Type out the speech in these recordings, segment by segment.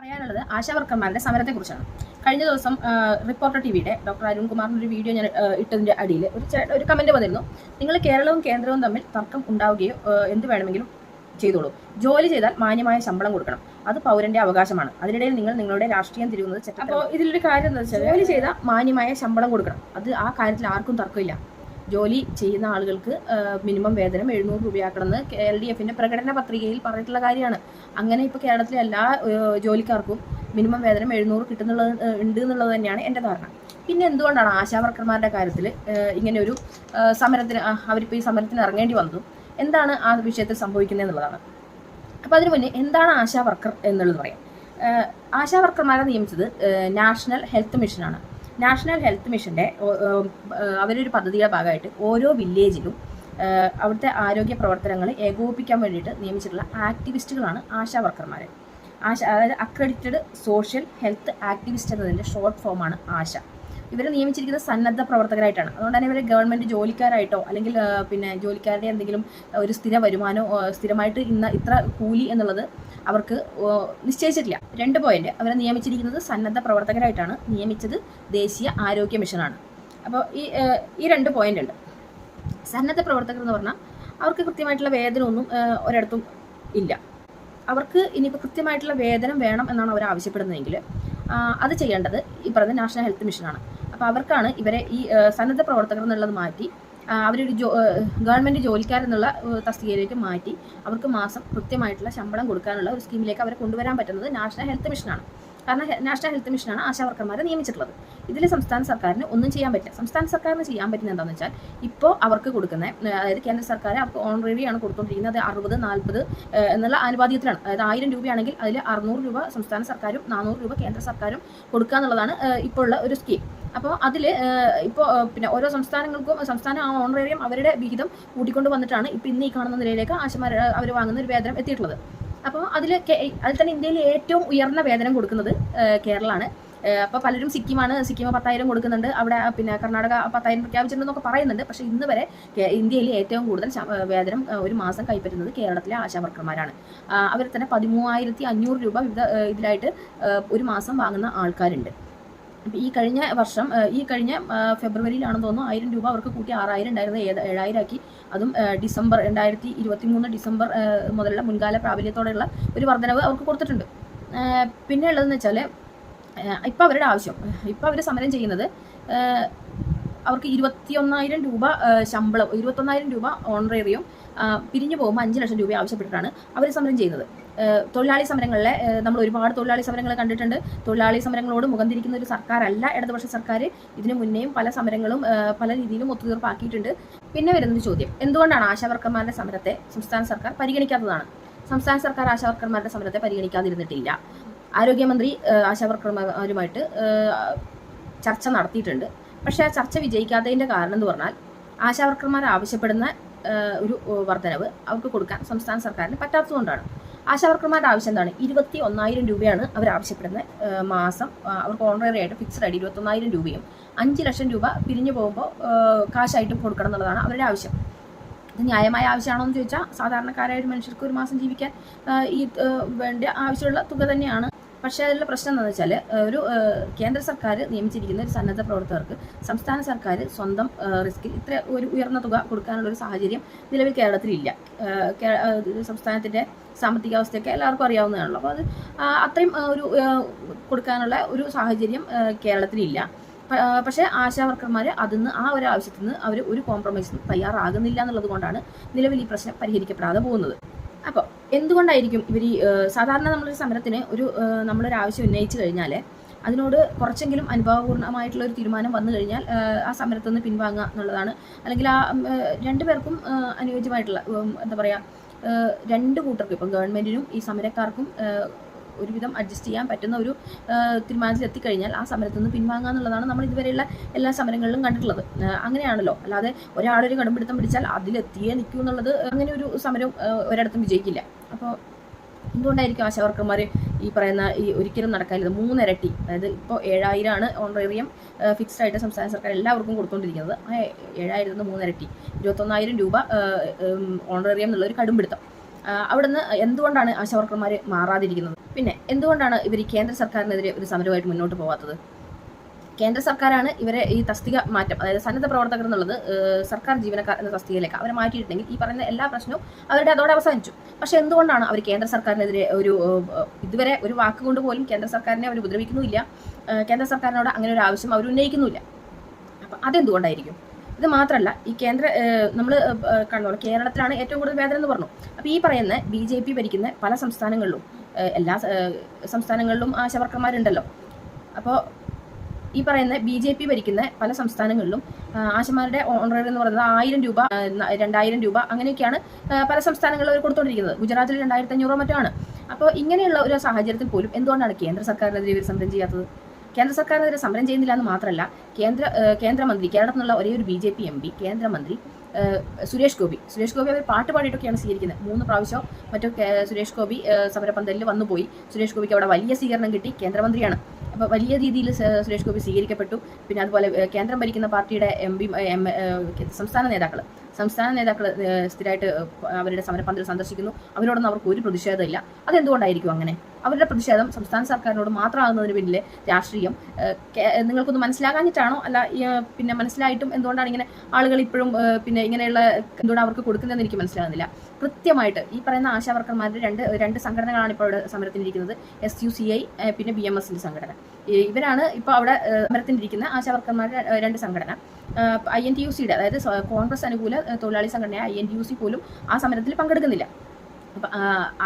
പറയാനുള്ളത് ആശാവർക്കർമാരുടെ സമരത്തെക്കുറിച്ചാണ്. കഴിഞ്ഞ ദിവസം റിപ്പോർട്ടർ ടി വിയുടെ ഡോക്ടർ അരുൺകുമാറിന്റെ ഒരു വീഡിയോ ഞാൻ ഇട്ടതിന്റെ ഇട്ടതിന്റെ അടിയിൽ ഒരു ഒരു കമന്റ് വന്നിരുന്നു. നിങ്ങൾ കേരളവും കേന്ദ്രവും തമ്മിൽ തർക്കം ഉണ്ടാവുകയോ എന്ത് വേണമെങ്കിലും ചെയ്തോളൂ. ജോലി ചെയ്താൽ മാന്യമായ ശമ്പളം കൊടുക്കണം. അത് പൗരന്റെ അവകാശമാണ്. അതിനിടയിൽ നിങ്ങൾ നിങ്ങളുടെ രാഷ്ട്രീയം തിരുവുന്നത് ചെറ്റ അപ്പോൾ ഇതിലൊരു കാര്യം എന്താ വെച്ചാൽ ജോലി ചെയ്താൽ മാന്യമായ ശമ്പളം കൊടുക്കണം. അത് ആ കാര്യത്തിൽ ആർക്കും തർക്കമില്ല. ജോലി ചെയ്യുന്ന ആളുകൾക്ക് മിനിമം വേതനം എഴുന്നൂറ് രൂപയാക്കണമെന്ന് കെ എൽ ഡി എഫിന്റെ പ്രകടന പത്രികയിൽ പറഞ്ഞിട്ടുള്ള കാര്യമാണ്. അങ്ങനെ ഇപ്പോൾ കേരളത്തിലെ എല്ലാ ജോലിക്കാർക്കും മിനിമം വേതനം എഴുന്നൂറ് കിട്ടുന്നുള്ളത് ഉണ്ട് എന്നുള്ളത് തന്നെയാണ് എന്റെ ധാരണ. പിന്നെ എന്തുകൊണ്ടാണ് ആശാവർക്കർമാരുടെ കാര്യത്തിൽ ഇങ്ങനെ ഒരു സമരത്തിന് അവരിപ്പോൾ ഈ സമരത്തിന് ഇറങ്ങേണ്ടി വന്നു എന്താണ് ആ വിഷയത്തിൽ സംഭവിക്കുന്നത് എന്നുള്ളതാണ്. അപ്പോൾ അതിനു മുന്നേ എന്താണ് ആശാ വർക്കർ എന്നുള്ളത് പറയാം. ആശാ വർക്കർമാരെ നിയമിച്ചത് നാഷണൽ ഹെൽത്ത് മിഷനാണ്. നാഷണൽ ഹെൽത്ത് മിഷന്റെ അവരൊരു പദ്ധതിയുടെ ഭാഗമായിട്ട് ഓരോ വില്ലേജിലും അവിടുത്തെ ആരോഗ്യ പ്രവർത്തനങ്ങൾ ഏകോപിപ്പിക്കാൻ വേണ്ടിയിട്ട് നിയമിച്ചിട്ടുള്ള ആക്ടിവിസ്റ്റുകളാണ് ആശാ വർക്കർമാർ ആശ അതായത് അക്രഡിറ്റഡ് സോഷ്യൽ ഹെൽത്ത് ആക്ടിവിസ്റ്റ് എന്നതിന്റെ ഷോർട്ട് ഫോമാണ് ആശ. ഇവരെ നിയമിച്ചിരിക്കുന്ന സന്നദ്ധ പ്രവർത്തകരായിട്ടാണ്. അതുകൊണ്ട് തന്നെ ഇവരെ ഗവൺമെന്റ് ജോലിക്കാരായിട്ടോ അല്ലെങ്കിൽ പിന്നെ ജോലിക്കാരുടെ എന്തെങ്കിലും ഒരു സ്ഥിര വരുമാനോ സ്ഥിരമായിട്ട് ഇന്ന ഇത്ര കൂലി എന്നുള്ളത് അവർക്ക് നിശ്ചയിച്ചിട്ടില്ല. രണ്ട് പോയിന്റ് അവരെ നിയമിച്ചിരിക്കുന്നത് സന്നദ്ധ പ്രവർത്തകരായിട്ടാണ്. നിയമിച്ചത് ദേശീയ ആരോഗ്യ മിഷനാണ്. അപ്പോൾ ഈ ഈ രണ്ട് പോയിന്റ് ഉണ്ട്. സന്നദ്ധ പ്രവർത്തകർ എന്ന് പറഞ്ഞാൽ അവർക്ക് കൃത്യമായിട്ടുള്ള വേതനമൊന്നും ഒരിടത്തും ഇല്ല. അവർക്ക് ഇനിയിപ്പോൾ കൃത്യമായിട്ടുള്ള വേതനം വേണം എന്നാണ് അവർ ആവശ്യപ്പെടുന്നതെങ്കിൽ അത് ചെയ്യേണ്ടത് ഈ പറഞ്ഞ നാഷണൽ ഹെൽത്ത് മിഷനാണ്. അപ്പോൾ അവർക്കാണ് ഇവരെ ഈ സന്നദ്ധ പ്രവർത്തകർ എന്നുള്ളത് മാറ്റി അവരൊരു ജോ ഗവൺമെന്റ് ജോലിക്കാരെന്നുള്ള തസ്തികയിലേക്ക് മാറ്റി അവർക്ക് മാസം കൃത്യമായിട്ടുള്ള ശമ്പളം കൊടുക്കാനുള്ള ഒരു സ്കീമിലേക്ക് അവരെ കൊണ്ടുവരാൻ പറ്റുന്നത് നാഷണൽ ഹെൽത്ത് മിഷനാണ്. കാരണം നാഷണൽ ഹെൽത്ത് മിഷനാണ് ആശാവർക്കർമാരെ നിയമിച്ചിട്ടുള്ളത്. ഇതിൽ സംസ്ഥാന സർക്കാരിന് ഒന്നും ചെയ്യാൻ പറ്റില്ല. സംസ്ഥാന സർക്കാരിന് ചെയ്യാൻ പറ്റുന്ന എന്താണെന്ന് വെച്ചാൽ ഇപ്പോൾ അവർക്ക് കൊടുക്കുന്ന അതായത് കേന്ദ്ര സർക്കാർ അവർക്ക് ആണ് കൊടുത്തുകൊണ്ടിരിക്കുന്നത് അത് അറുപത് നാൽപ്പത് എന്നുള്ള ആനുപാതികത്തിലാണ്. അതായത് ആയിരം രൂപയാണെങ്കിൽ അതിൽ അറുന്നൂറ് രൂപ സംസ്ഥാന സർക്കാരും നാനൂറ് രൂപ കേന്ദ്ര സർക്കാരും കൊടുക്കുക എന്നുള്ളതാണ് ഇപ്പോഴുള്ള ഒരു സ്കീം. അപ്പോൾ അതിൽ ഇപ്പോൾ പിന്നെ ഓരോ സംസ്ഥാനങ്ങൾക്കും സംസ്ഥാന ആ ഓണറേറിയം അവരുടെ വിഹിതം കൂട്ടിക്കൊണ്ട് വന്നിട്ടാണ് ഇപ്പോൾ ഇന്ന് ഈ കാണുന്ന നിലയിലേക്ക് ആശമാർ അവർ വാങ്ങുന്ന ഒരു വേതനം എത്തിയിട്ടുള്ളത്. അപ്പോൾ അതിൽ അതിൽ തന്നെ ഇന്ത്യയിൽ ഏറ്റവും ഉയർന്ന വേതനം കൊടുക്കുന്നത് കേരളമാണ് അപ്പോൾ പലരും സിക്കിമാണ് സിക്കിം പത്തായിരം കൊടുക്കുന്നുണ്ട്. അവിടെ പിന്നെ കർണാടക പത്തായിരം പ്രഖ്യാപിച്ചിട്ടുണ്ടെന്നൊക്കെ പറയുന്നുണ്ട്. പക്ഷേ ഇന്ന് വരെ ഇന്ത്യയിൽ ഏറ്റവും കൂടുതൽ വേതനം ഒരു മാസം കൈപ്പറ്റുന്നത് കേരളത്തിലെ ആശാവർക്കർമാരാണ്. അവർ തന്നെ പതിമൂവായിരത്തി അഞ്ഞൂറ് രൂപ വിവിധ ഇതിലായിട്ട് ഒരു മാസം വാങ്ങുന്ന ആൾക്കാരുണ്ട്. ഈ കഴിഞ്ഞ വർഷം ഈ കഴിഞ്ഞ ഫെബ്രുവരിയിലാണെന്ന് തോന്നുന്നു ആയിരം രൂപ അവർക്ക് കൂട്ടി ആറായിരം ഉണ്ടായിരുന്നത് ഏഴ് ഏഴായിരം ആക്കി അതും ഡിസംബർ രണ്ടായിരത്തി ഇരുപത്തി മൂന്ന് ഡിസംബർ മുതലുള്ള മുൻകാല പ്രാബല്യത്തോടെയുള്ള ഒരു വർധനവ് അവർക്ക് കൊടുത്തിട്ടുണ്ട്. പിന്നെ ഉള്ളതെന്ന് വെച്ചാൽ ഇപ്പോൾ അവരുടെ ആവശ്യം ഇപ്പോൾ അവർ സമരം ചെയ്യുന്നത് അവർക്ക് ഇരുപത്തിയൊന്നായിരം രൂപ ശമ്പളം ഇരുപത്തൊന്നായിരം രൂപ ഓണറേറിയും പിരിഞ്ഞു പോകുമ്പോൾ അഞ്ച് ലക്ഷം രൂപ ആവശ്യപ്പെട്ടിട്ടാണ് അവർ സമരം ചെയ്യുന്നത്. തൊഴിലാളി സമരങ്ങളിലെ നമ്മൾ ഒരുപാട് തൊഴിലാളി സമരങ്ങൾ കണ്ടിട്ടുണ്ട്. തൊഴിലാളി സമരങ്ങളോട് മുഖം തിരിക്കുന്ന ഒരു സർക്കാരല്ല ഇടതുപക്ഷ സർക്കാർ ഇതിനു മുന്നേയും പല സമരങ്ങളും പല രീതിയിലും ഒത്തുതീർപ്പാക്കിയിട്ടുണ്ട്. പിന്നെ വരുന്നൊരു ചോദ്യം. എന്തുകൊണ്ടാണ് ആശാവർക്കർമാരുടെ സമരത്തെ സംസ്ഥാന സർക്കാർ പരിഗണിക്കാത്തതാണ്? സംസ്ഥാന സർക്കാർ ആശാവർക്കർമാരുടെ സമരത്തെ പരിഗണിക്കാതിരുന്നിട്ടില്ല. ആരോഗ്യമന്ത്രി ആശാവർക്കർമാരുമായിട്ട് ചർച്ച നടത്തിയിട്ടുണ്ട്. പക്ഷേ ആ ചർച്ച വിജയിക്കാത്തതിന്റെ കാരണം എന്ന് പറഞ്ഞാൽ ആശാവർക്കർമാർ ആവശ്യപ്പെടുന്ന ഒരു വർധനവ് അവർക്ക് കൊടുക്കാൻ സംസ്ഥാന സർക്കാരിന് പറ്റാത്തതുകൊണ്ടാണ്. ആശാവർക്കർമാരുടെ ആവശ്യം എന്താണ്? ഇരുപത്തി ഒന്നായിരം രൂപയാണ് അവർ ആവശ്യപ്പെടുന്ന മാസം. അവർക്ക് ഓണററി ആയിട്ട് ഫിക്സ്ഡ് ആയിട്ട് ഇരുപത്തൊന്നായിരം രൂപയും. അഞ്ച് ലക്ഷം രൂപ പിരിഞ്ഞു പോകുമ്പോൾ കാശായിട്ടും കൊടുക്കണം എന്നുള്ളതാണ് അവരുടെ ആവശ്യം. ഇത് ന്യായമായ ആവശ്യമാണോ എന്ന് ചോദിച്ചാൽ സാധാരണക്കാരായ ഒരു മനുഷ്യർക്ക് ഒരു മാസം ജീവിക്കാൻ ഈ വേണ്ട ആവശ്യമുള്ള തുക തന്നെയാണ് പക്ഷേ അതിലുള്ള പ്രശ്നം എന്താണെന്ന് വെച്ചാൽ ഒരു കേന്ദ്ര സർക്കാർ നിയമിച്ചിരിക്കുന്ന ഒരു സന്നദ്ധ പ്രവർത്തകർക്ക് സംസ്ഥാന സർക്കാർ സ്വന്തം റിസ്കിൽ ഇത്ര ഒരു ഉയർന്ന തുക കൊടുക്കാനുള്ള ഒരു സാഹചര്യം നിലവിൽ കേരളത്തിലില്ല. സംസ്ഥാനത്തിന്റെ സാമ്പത്തിക അവസ്ഥയൊക്കെ എല്ലാവർക്കും അറിയാവുന്നതാണല്ലോ. അപ്പോൾ അത് അത്രയും ഒരു കൊടുക്കാനുള്ള ഒരു സാഹചര്യം കേരളത്തിലില്ല. പക്ഷേ ആശാ വർക്കർമാർ അതിന്ന് ആ ഒരു ആവശ്യത്തിൽ നിന്ന് അവർ ഒരു കോംപ്രമൈസിനും തയ്യാറാകുന്നില്ല എന്നുള്ളത് കൊണ്ടാണ് നിലവിൽ ഈ പ്രശ്നം പരിഹരിക്കപ്പെടാതെ പോകുന്നത്. അപ്പോൾ എന്തുകൊണ്ടായിരിക്കും ഇവർ സാധാരണ നമ്മളൊരു സമരത്തിന് ഒരു നമ്മളൊരു ആവശ്യം ഉന്നയിച്ചു കഴിഞ്ഞാൽ അതിനോട് കുറച്ചെങ്കിലും അനുഭവപൂർണമായിട്ടുള്ള ഒരു തീരുമാനം വന്നു കഴിഞ്ഞാൽ ആ സമരത്തിൽ നിന്ന് പിൻവാങ്ങുക എന്നുള്ളതാണ്. അല്ലെങ്കിൽ ആ രണ്ടു പേർക്കും അനുയോജ്യമായിട്ടുള്ള എന്താ പറയുക രണ്ട് കൂട്ടർക്കും ഇപ്പം ഗവൺമെന്റിനും ഈ സമരക്കാർക്കും ഒരുവിധം അഡ്ജസ്റ്റ് ചെയ്യാൻ പറ്റുന്ന ഒരു തീരുമാനത്തിൽ എത്തിക്കഴിഞ്ഞാൽ ആ സമരത്തിൽ നിന്ന് പിൻവാങ്ങുക എന്നുള്ളതാണ് നമ്മൾ ഇതുവരെയുള്ള എല്ലാ സമരങ്ങളിലും കണ്ടിട്ടുള്ളത്. അങ്ങനെയാണല്ലോ. അല്ലാതെ ഒരാളൊരു കടുംപിടുത്തം പിടിച്ചാൽ അതിലെത്തിയേ നിൽക്കൂ എന്നുള്ളത് അങ്ങനെ ഒരു സമരം ഒരിടത്തും വിജയിക്കില്ല. അപ്പോൾ എന്തുകൊണ്ടായിരിക്കും ആശാവർക്കർമാർ ഈ പറയുന്ന ഈ ഒരിക്കലും നടക്കാനില്ല? മൂന്നിരട്ടി അതായത് ഇപ്പോൾ ഏഴായിരമാണ് ഓണറേറിയം ഫിക്സ്ഡ് ആയിട്ട് സംസ്ഥാന സർക്കാർ എല്ലാവർക്കും കൊടുത്തുകൊണ്ടിരിക്കുന്നത് ആ ഏഴായിരത്തിൽ നിന്ന് മൂന്നിരട്ടി ഇരുപത്തൊന്നായിരം രൂപ ഓണറേറിയം എന്നുള്ളൊരു കടുംപിടുത്തം. അവിടുന്ന് എന്തുകൊണ്ടാണ് ആശാവർക്കർമാർ മാറാതിരിക്കുന്നത്? പിന്നെ എന്തുകൊണ്ടാണ് ഇവർ കേന്ദ്ര സർക്കാരിനെതിരെ ഒരു സമരമായിട്ട് മുന്നോട്ട് പോകാത്തത് കേന്ദ്ര സർക്കാരാണ് ഇവരെ ഈ തസ്തിക മാറ്റം അതായത് സന്നദ്ധ പ്രവർത്തകർ എന്നുള്ളത് സർക്കാർ ജീവനക്കാർ എന്ന തസ്തികയിലേക്ക് അവരെ മാറ്റിയിട്ടുണ്ടെങ്കിൽ ഈ പറയുന്ന എല്ലാ പ്രശ്നവും അവരുടെ അതോടെ അവസാനിച്ചു. പക്ഷെ എന്തുകൊണ്ടാണ് അവർ കേന്ദ്ര സർക്കാരിനെതിരെ ഒരു ഇതുവരെ ഒരു വാക്കുകൊണ്ട് പോലും കേന്ദ്ര സർക്കാരിനെ അവർ ഉപദ്രവിക്കുന്നുമില്ല? കേന്ദ്ര സർക്കാരിനോട് അങ്ങനെ ഒരു ആവശ്യം അവർ ഉന്നയിക്കുന്നുമില്ല. അപ്പം അതെന്തുകൊണ്ടായിരിക്കും? ഇത് മാത്രമല്ല ഈ കേന്ദ്ര നമ്മൾ കണ്ടോളൂ കേരളത്തിലാണ് ഏറ്റവും കൂടുതൽ വേദന എന്ന് പറഞ്ഞു. അപ്പോൾ ഈ പറയുന്ന ബി ഭരിക്കുന്ന പല സംസ്ഥാനങ്ങളിലും എല്ലാ സംസ്ഥാനങ്ങളിലും ആശാവർക്കർമാരുണ്ടല്ലോ അപ്പോൾ ഈ പറയുന്ന ബി ജെ പി ഭരിക്കുന്ന പല സംസ്ഥാനങ്ങളിലും ആശമാരുടെ ഓണററി എന്ന് പറയുന്നത് ആയിരം രൂപ രണ്ടായിരം രൂപ അങ്ങനെയൊക്കെയാണ് പല സംസ്ഥാനങ്ങളിൽ അവർ കൊടുത്തുകൊണ്ടിരിക്കുന്നത്. ഗുജറാത്തിൽ രണ്ടായിരത്തി അഞ്ഞൂറോ മറ്റോ ആണ് അപ്പോൾ ഇങ്ങനെയുള്ള ഒരു സാഹചര്യത്തിൽ പോലും എന്തുകൊണ്ടാണ് കേന്ദ്ര സർക്കാരിനെതിരെ ഇവർ സമരം ചെയ്യാത്തത്? കേന്ദ്ര സർക്കാരിനെതിരെ സമരം ചെയ്യുന്നില്ല എന്ന് മാത്രമല്ല കേന്ദ്ര കേന്ദ്രമന്ത്രി കേരളത്തിൽ ഒരേ ഒരു B J P M P കേന്ദ്രമന്ത്രി സുരേഷ് ഗോപി. സുരേഷ് ഗോപി അവർ പാട്ട് പാടിയിട്ടൊക്കെയാണ് സ്വീകരിക്കുന്നത്. മൂന്ന് പ്രാവശ്യം മറ്റോ സുരേഷ് ഗോപി സമരപന്തലിൽ വന്നുപോയി സുരേഷ് ഗോപിക്ക് അവിടെ വലിയ സ്വീകരണം കിട്ടി. കേന്ദ്രമന്ത്രിയാണ്. അപ്പോൾ വലിയ രീതിയിൽ സുരേഷ് ഗോപി സ്വീകരിക്കപ്പെട്ടു. പിന്നെ അതുപോലെ കേന്ദ്രം ഭരിക്കുന്ന പാർട്ടിയുടെ എം പി സംസ്ഥാന നേതാക്കൾ സംസ്ഥാന നേതാക്കൾ സ്ഥിരമായിട്ട് അവരുടെ സമരപന്തൽ സന്ദർശിക്കുന്നു. അവരോടൊന്നും അവർക്ക് ഒരു പ്രതിഷേധമില്ല. അതെന്തുകൊണ്ടായിരിക്കും അങ്ങനെ? അവരുടെ പ്രതിഷേധം സംസ്ഥാന സർക്കാരിനോട് മാത്രമാകുന്നതിന് പിന്നിലെ രാഷ്ട്രീയം നിങ്ങൾക്കൊന്ന് മനസ്സിലാകാഞ്ഞിട്ടാണോ? അല്ല പിന്നെ മനസ്സിലായിട്ടും എന്തുകൊണ്ടാണ് ഇങ്ങനെ ആളുകൾ ഇപ്പോഴും പിന്നെ ഇങ്ങനെയുള്ള എന്തുകൊണ്ട് അവർക്ക് കൊടുക്കുന്നതെന്ന് എനിക്ക് മനസ്സിലാകുന്നില്ല. കൃത്യമായിട്ട് ഈ പറയുന്ന ആശാവർക്കർമാരുടെ രണ്ട് രണ്ട് സംഘടനകളാണ് ഇപ്പോൾ ഇവിടെ സമരത്തിനിരിക്കുന്നത്. എസ് യു സി ഐ പിന്നെ ബി എം എസിന്റെ സംഘടന. ഇവരാണ് ഇപ്പോൾ അവിടെ സമരത്തിനിരിക്കുന്ന ആശാവർക്കന്മാരുടെ രണ്ട് സംഘടന. ഐ എൻ ടി യു സിയുടെ അതായത് കോൺഗ്രസ് അനുകൂല തൊഴിലാളി സംഘടനയായ I N T U C പോലും ആ സമരത്തിൽ പങ്കെടുക്കുന്നില്ല. അപ്പം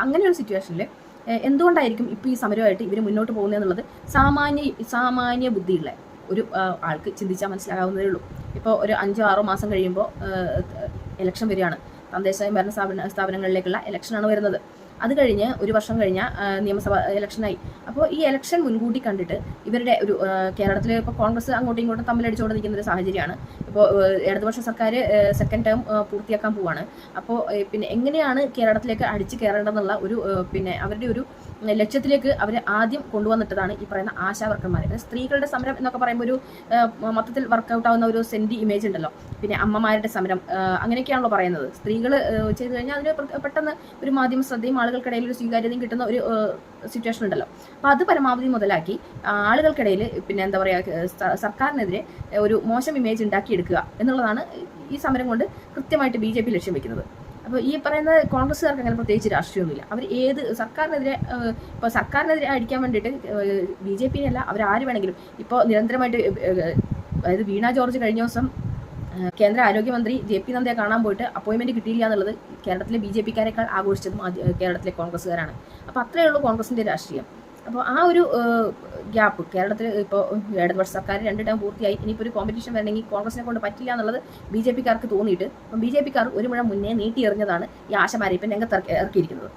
അങ്ങനെ ഒരു സിറ്റുവേഷനിൽ എന്തുകൊണ്ടായിരിക്കും ഇപ്പോൾ ഈ സമരമായിട്ട് ഇവർ മുന്നോട്ട് പോകുന്നതെന്നുള്ളത് സാമാന്യ സാമാന്യ ബുദ്ധിയുള്ള ഒരു ആൾക്ക് ചിന്തിച്ചാൽ മനസ്സിലാകാവുന്നതേ ഉള്ളൂ. ഇപ്പോൾ ഒരു അഞ്ചോ ആറോ മാസം കഴിയുമ്പോൾ ഇലക്ഷൻ വരികയാണ്. തദ്ദേശ ഭരണ സ്ഥാപന സ്ഥാപനങ്ങളിലേക്കുള്ള ഇലക്ഷനാണ് വരുന്നത്. അത് കഴിഞ്ഞ് ഒരു വർഷം കഴിഞ്ഞ നിയമസഭ ഇലക്ഷനായി. അപ്പോൾ ഈ ഇലക്ഷൻ മുൻകൂട്ടി കണ്ടിട്ട് ഇവരുടെ ഒരു കേരളത്തിൽ ഇപ്പോൾ കോൺഗ്രസ് അങ്ങോട്ടും ഇങ്ങോട്ടും തമ്മിലടിച്ചുകൊണ്ട് നിൽക്കുന്ന ഒരു സാഹചര്യമാണ്. ഇപ്പോൾ ഇടതുപക്ഷ സർക്കാർ സെക്കൻഡ് ടേം പൂർത്തിയാക്കാൻ പോവാണ്. അപ്പോൾ പിന്നെ എങ്ങനെയാണ് കേരളത്തിലേക്ക് അടിച്ചു കയറേണ്ടതെന്നുള്ള ഒരു പിന്നെ അവരുടെ ഒരു ലക്ഷ്യത്തിലേക്ക് അവർ ആദ്യം കൊണ്ടുവന്നിട്ടതാണ് ഈ പറയുന്ന ആശാവർക്കന്മാർ സ്ത്രീകളുടെ സമരം എന്നൊക്കെ പറയുമ്പോൾ ഒരു മൊത്തത്തിൽ വർക്കൗട്ട് ആവുന്ന ഒരു സെന്റി ഇമേജ് ഉണ്ടല്ലോ. പിന്നെ അമ്മമാരുടെ സമരം അങ്ങനെയൊക്കെയാണല്ലോ പറയുന്നത്. സ്ത്രീകൾ ചെയ്തു കഴിഞ്ഞാൽ അതിന് പെട്ടെന്ന് ഒരു മാധ്യമ ശ്രദ്ധയും ആളുകൾക്കിടയിൽ ഒരു സ്വീകാര്യതയും കിട്ടുന്ന ഒരു സിറ്റുവേഷൻ ഉണ്ടല്ലോ. അപ്പോൾ അത് പരമാവധി മുതലാക്കി ആളുകൾക്കിടയിൽ പിന്നെ എന്താ പറയുക സർക്കാരിനെതിരെ ഒരു മോശം ഇമേജ് ഉണ്ടാക്കിയെടുക്കുക എന്നുള്ളതാണ് ഈ സമരം കൊണ്ട് കൃത്യമായിട്ട് ബി ജെ പി ലക്ഷ്യം വെക്കുന്നത്. അപ്പോൾ ഈ പറയുന്ന കോൺഗ്രസ്സുകാർക്ക് അങ്ങനെ പ്രത്യേകിച്ച് രാഷ്ട്രീയമൊന്നുമില്ല. അവർ ഏത് സർക്കാരിനെതിരെ ഇപ്പൊ സർക്കാരിനെതിരെ അടിക്കാൻ വേണ്ടിയിട്ട് ബി ജെ പിനെ അല്ല അവർ ആര് വേണമെങ്കിലും ഇപ്പോൾ നിരന്തരമായിട്ട് അതായത് വീണ ജോർജ് കഴിഞ്ഞ ദിവസം കേന്ദ്ര ആരോഗ്യമന്ത്രി ജെ പി നദ്ദയെ കാണാൻ പോയിട്ട് അപ്പോയിൻമെന്റ് കിട്ടിയില്ല എന്നുള്ളത് കേരളത്തിലെ ബി ജെ പിക്കാരെക്കാൾ ആഘോഷിച്ചതും കേരളത്തിലെ കോൺഗ്രസ്സുകാരാണ്. അപ്പോൾ അത്രയേ ഉള്ളൂ കോൺഗ്രസിന്റെ രാഷ്ട്രീയം. അപ്പോൾ ആ ഒരു ഗ്യാപ്പ് കേരളത്തിൽ ഇപ്പോൾ ഇടതുപക്ഷ സർക്കാർ രണ്ട് ടൈം പൂർത്തിയായി. ഇനിയിപ്പോൾ ഒരു കോമ്പറ്റീഷൻ വരണമെങ്കിൽ കോൺഗ്രസിനെ കൊണ്ട് പറ്റില്ല എന്നുള്ളത് ബി ജെ പിക്കാർക്ക് തോന്നിയിട്ട് അപ്പം ബി ജെ പിക്കാർ ഒരു മുഴം മുന്നേ നീട്ടി എറിഞ്ഞതാണ് ഈ ആശമാരെ ഇപ്പം രംഗത്ത് ഇറക്കി- ഇറക്കിയിരിക്കുന്നത്.